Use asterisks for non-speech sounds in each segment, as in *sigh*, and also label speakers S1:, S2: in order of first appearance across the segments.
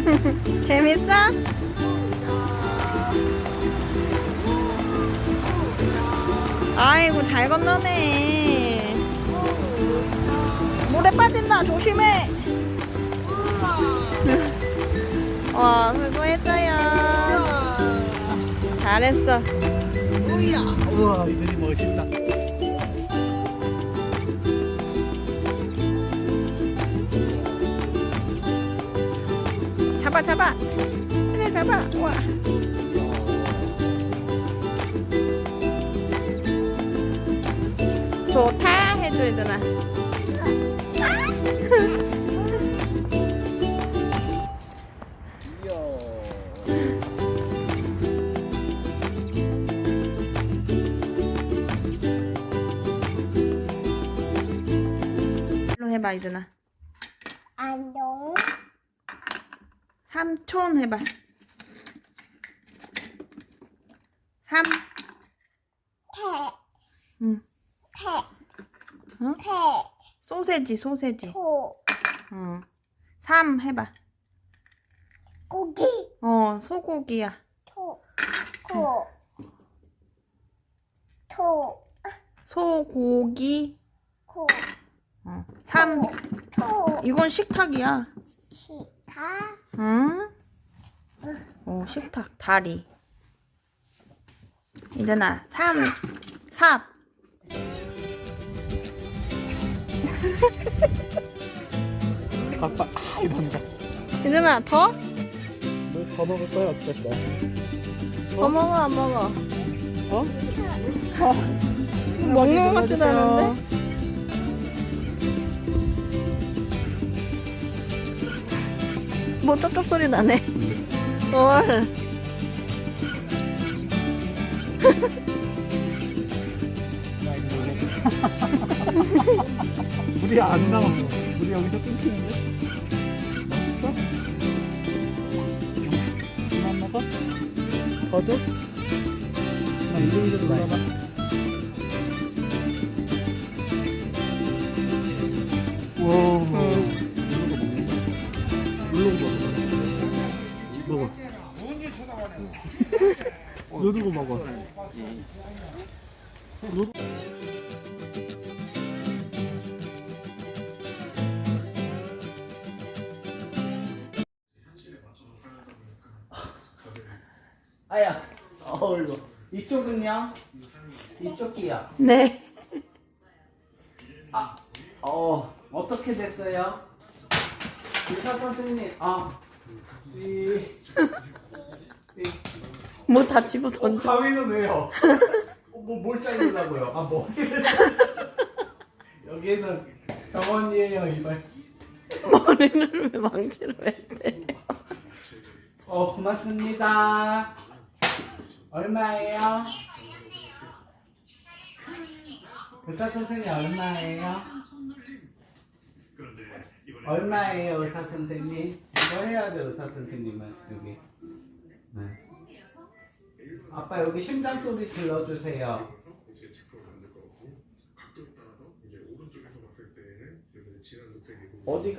S1: *laughs* 재밌어? 아이고 잘 건너네. 물에 빠진다 조심해. *laughs* 와 수고했어요. 잘했어.
S2: 우와 이들이 멋있다.
S1: 잡아 잡아. 그래 잡아. 와. 좋다 해줘야 되나? *laughs* 해봐 이준아.
S3: 안녕.
S1: 삼촌 해봐. 삼.
S3: 태.
S1: 응.
S3: 태.
S1: 어?
S3: 태.
S1: 소세지 소세지.
S3: 소.
S1: 응. 삼 해봐.
S3: 고기.
S1: 어 소고기야.
S3: 토. 고. 토.
S1: 소고기.
S3: 고.
S1: 어. 삼.
S3: 토.
S1: 이건 식탁이야.
S3: 시타.
S1: 응? 어 식탁 다리. 이준아 삼. 삽.
S2: 아빠 아 이런다.
S1: 이준아 더?
S2: 뭐더 먹을 거야 거야?
S1: 더 먹어 안 먹어?
S2: 어?
S1: 먹는 것 같지도 않은데? 뭐 쩝쩝 소리 나네. 헐. *laughs*
S2: 물이 안 나와. 물이 여기서 끊기는데? 맛있어? 그만 먹어? 더 줘? 나 이름이 좀 놀아봐. 와, 먹어. 먹어. 누르고 먹어. 누르.
S4: 아야, 어울로. 이쪽은요? 이쪽이요.
S1: 네.
S4: 아, 어, 어떻게 됐어요? 의사 선생님, 아, 이, 이,
S1: 뭐 다 집어
S4: 어,
S1: 던져.
S4: 가위는 왜요? 어, 뭐, 뭘 자르려고요? 아, *laughs* 머리를. 여기는 병원이에요, 이발.
S1: 머리를 왜 망치로 했대?
S4: 어, 고맙습니다. 얼마예요? 의사 선생님 얼마예요? 얼마예요, 의사 선생님? 이거 해야죠, 의사 선생님은 여기. 네. 아빠 여기 심장 소리 들려주세요. 어디?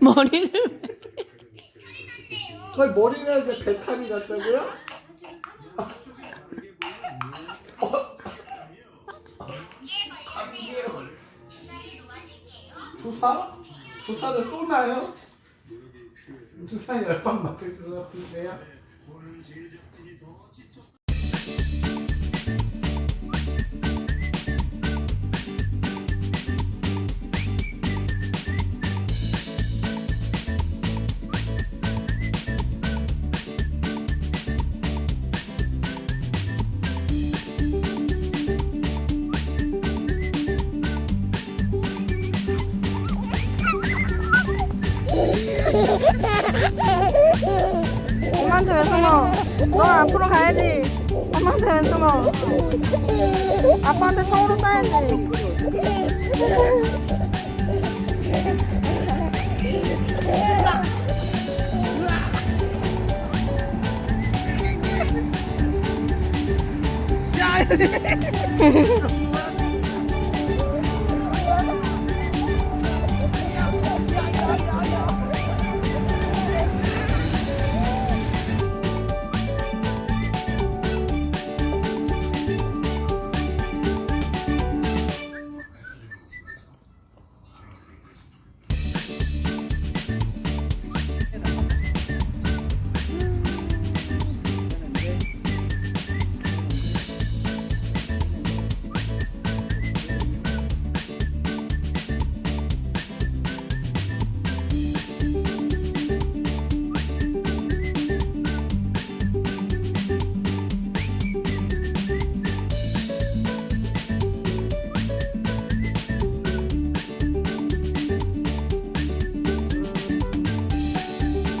S1: 머리를
S4: 거의 머리가 이제 배탈이 났다고요? *laughs* 주사? 주사를 또 나요? 주사 열방 맞을 것 같은데요?
S1: 엄마한테 왜 숨어? 너 앞으로 가야지. 엄마한테 왜 숨어? 아빠한테 서울로 싸야지. *laughs*